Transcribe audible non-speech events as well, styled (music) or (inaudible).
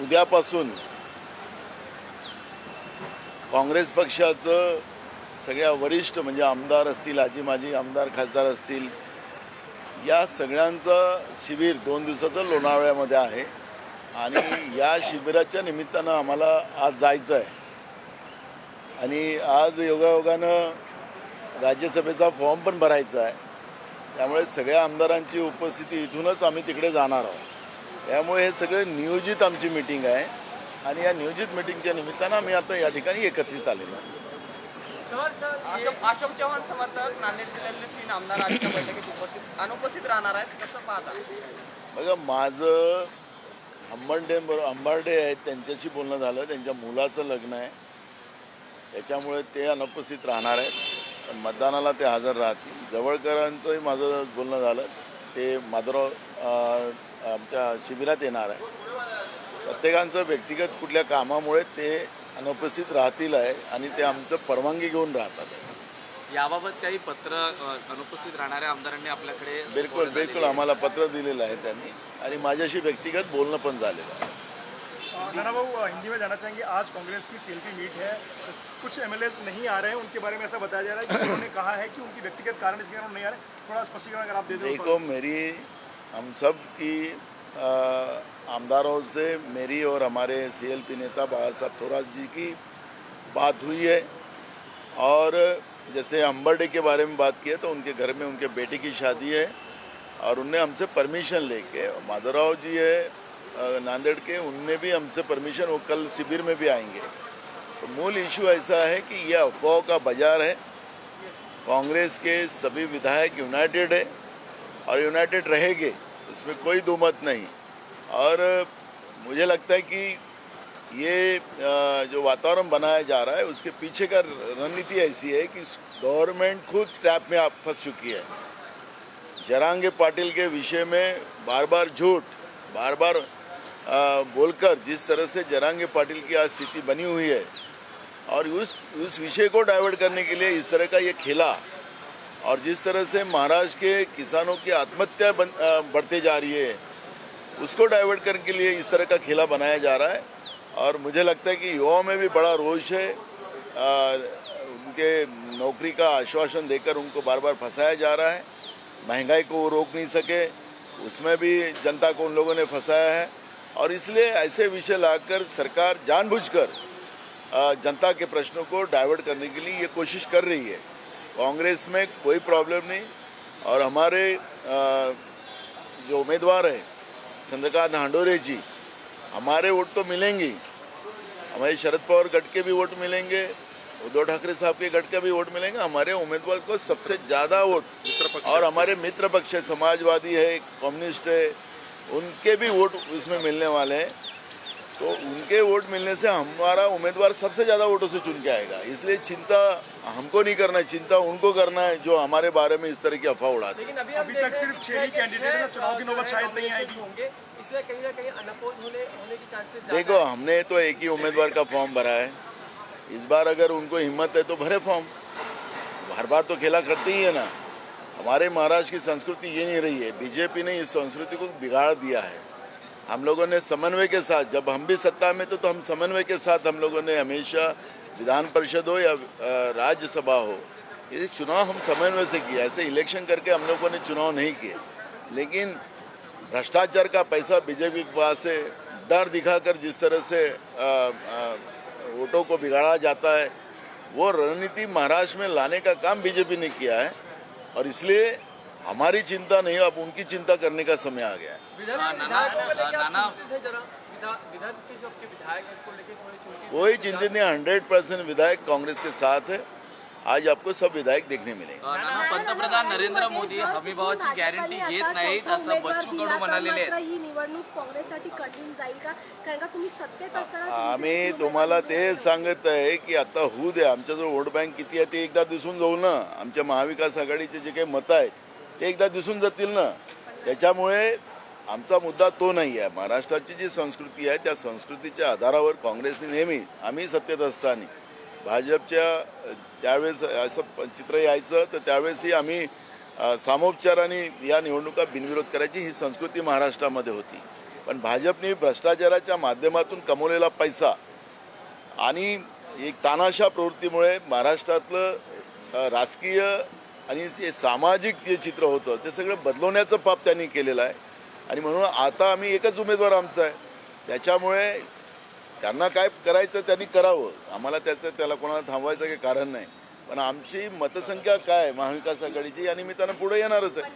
उद्यापासून काँग्रेस पक्षाचं सगळ्या वरिष्ठ म्हणजे आमदार असतील आजी माजी आमदार खासदार असतील या सगळ्यांचं शिबिर दोन दिवसाचं लोणावळ्यामध्ये आहे. आणि या शिबिराच्या निमित्तानं आम्हाला आज जायचं आहे. आणि आज योगायोगानं राज्यसभेचा फॉर्म पण भरायचा आहे. त्यामुळे सगळ्या आमदारांची उपस्थिती इथूनच आम्ही तिकडे जाणार आहोत. त्यामुळे हे सगळं नियोजित आमची मिटिंग आहे. आणि या नियोजित मिटिंगच्या निमित्तानं आम्ही आता या ठिकाणी एकत्रित आलेलो आहे. अशोक अशोक चव्हाण समर्थक नांदेड जिल्ह्यातले तीन आमदार आजच्या (coughs) बैठकीत उपस्थित अनुपस्थित राहणार आहेत. कसं पाहता? बघा माझं अंबर्डे बरोबर अंबार्डे आहेत त्यांच्याशी बोलणं झालं. त्यांच्या मुलाचं लग्न आहे. त्याच्यामुळे ते अनुपस्थित राहणार आहेत. पण मतदानाला ते हजर राहतील. जवळकरांचंही माझं बोलणं झालं. ते माधवराव अं, आमच्या शिबिरात येणार आहे. प्रत्येकांचं व्यक्तिगत कुठल्या कामामुळे ते अनुपस्थित राहतील आहे आणि ते आमचं परवानगी घेऊन राहतात याबाबत काही पत्र अनुपस्थित राहणाऱ्या आमदारांनी आपल्याकडे बिलकुल बिलकुल. आम्हाला पत्र दिलेलं आहे त्यांनी. आणि माझ्याशी व्यक्तिगत बोलणं पण झालेलं आहे. नाना बाबू हिंदी में जाना चाहेंगे आज कांग्रेस की सेल्फी मीट है। कुछ एमएलए नहीं आ रहे हैं उनके बारे में ऐसा बताया जा रहा है कि उन्होंने कहा है कि उनकी व्यक्तिगत कारण इसके कारण नहीं आ रहे। थोड़ा स्पष्टीकरण अगर आप दे। देखो मेरी हम सब की आमदारों से, मेरी और हमारे सीएलपी नेता बाला साहब थोराट जी की बात हुई है। और जैसे अंबरडे के बारे में बात की है तो उनके घर में उनके बेटे की शादी है और उनने हमसे परमिशन लेके, माधवराव जी है नांदेड़ के, उनने भी हमसे परमिशन, वो कल शिविर में भी आएँगे। तो मूल इशू ऐसा है कि यह अफवाह का बाज़ार है। कांग्रेस के सभी विधायक यूनाइटेड है। और यूनाइटेड रहेंगे, उसमें कोई दो मत नहीं। और मुझे लगता है कि ये जो वातावरण बनाया जा रहा है, उसके पीछे का रणनीति ऐसी है कि गवर्नमेंट खुद ट्रैप में आप फंस चुकी है। जरांगे पाटिल के विषय में बार बार झूठ बार बार बोलकर जिस तरह से जरांगे पाटिल की आज स्थिति बनी हुई है, और उस उस विषय को डाइवर्ट करने के लिए इस तरह का ये खेला। और जिस तरह से महाराष्ट्र के किसानों की आत्महत्या बढ़ते जा रही है उसको डाइवर्ट करने के लिए इस तरह का खेला बनाया जा रहा है। और मुझे लगता है कि युवाओं में भी बड़ा रोष है। अ, उनके नौकरी का आश्वासन देकर उनको बार बार फंसाया जा रहा है। महँगाई को वो रोक नहीं सके। उसमें भी जनता को उन लोगों ने फंसाया है। और इसलिए ऐसे विषय लाकर सरकार जानबूझकर जनता के प्रश्नों को डाइवर्ट करने के लिए ये कोशिश कर रही है। कांग्रेस में कोई प्रॉब्लम नहीं और हमारे जो उम्मीदवार हैं चंद्रकांत हांडोरे जी हमारे वोट तो मिलेंगे हमारे शरद पवार गट के भी वोट मिलेंगे उद्धव ठाकरे साहब के गट का भी वोट मिलेंगे। हमारे उम्मीदवार को सबसे ज़्यादा वोट और हमारे मित्र पक्ष समाजवादी है कम्युनिस्ट है उनके भी वोट इसमें मिलने वाले हैं। तो उनके वोट मिलने से हमारा उम्मीदवार सबसे ज़्यादा वोटों से चुन के आएगा। इसलिए चिंता हमको नहीं करना है चिंता उनको करना है जो हमारे बारे में इस तरह की अफवाह उड़ाते हैं। लेकिन अभी अभी तक सिर्फ़ छह ही कैंडिडेट हैं, चुनाव की नौबत शायद नहीं आएगी। होंगे इसलिए कहीं ना कहीं अनपोज होने होने की चांसेस देखो हमने तो एक ही उम्मीदवार का फॉर्म भरा है। इस बार अगर उनको हिम्मत है तो भरे फॉर्म हर बार तो खेला करते ही है ना। हमारे महाराष्ट्र की संस्कृति ये नहीं रही है। बीजेपी ने इस संस्कृति को बिगाड़ दिया है। हम लोगों ने समन्वय के साथ जब हम भी सत्ता में तो, तो हम समन्वय के साथ हम लोगों ने हमेशा विधान परिषद हो या राज्यसभा हो ये चुनाव हम समन्वय से किया ऐसे इलेक्शन करके हम लोगों ने चुनाव नहीं किए। लेकिन भ्रष्टाचार का पैसा बीजेपी के पास है डर दिखाकर जिस तरह से वोटों को बिगाड़ा जाता है वो रणनीति महाराष्ट्र में लाने का काम बीजेपी ने किया है। और इसलिए हमारी चिंता नहीं अब उनकी चिंता करने का समय आ गया है। हैं हैं कोई चिंतित नहीं हंड्रेड परसेंट विधायक कांग्रेस के साथ है। आज आपको सब विधायक देखने मिलेंगे। नाना पंतप्रधान नरेंद्र मोदी हमीभावाची गॅरंटी घेत नाहीत असं बच्चू कडू म्हणालेले ही निवडणूक काँग्रेससाठी कठीण जाईल का? कारण का तुम्ही सत्तेत असताना आम्ही तुम्हाला ते सांगत आहे की आता होऊ द्या. आमच्या जो वोट बँक किती आहे ते एकदा दिसून जाऊ ना. आमच्या महाविकास आघाडीचे जे काही मतं आहेत ते एकदा दिसून जातील ना. त्याच्यामुळे आमचा मुद्दा तो नाही आहे. महाराष्ट्राची जी संस्कृती आहे त्या संस्कृतीच्या आधारावर काँग्रेसने नेहमी आम्ही सत्तेत असताना भाजपच्या त्यावेळेस असं प- चित्र यायचं तर त्यावेळेसही आम्ही सामोपचाराने या निवडणुका बिनविरोध करायची ही संस्कृती महाराष्ट्रामध्ये होती. पण भाजपने भ्रष्टाचाराच्या माध्यमातून कमवलेला पैसा आणि एक तानाशा प्रवृत्तीमुळे महाराष्ट्रातलं राजकीय आणि जे सामाजिक जे चित्र होतं ते सगळं बदलवण्याचं पाप त्यांनी केलेलं आहे. आणि म्हणून आता आम्ही एकच उमेदवार आमचा आहे. त्याच्यामुळे त्यांना काय करायचं त्यांनी करावं. आम्हाला त्याचं त्याला कोणाला थांबवायचं काही कारण नाही. पण आमची मतसंख्या काय महाविकास आघाडीची या निमित्तानं पुढे येणारच आहे.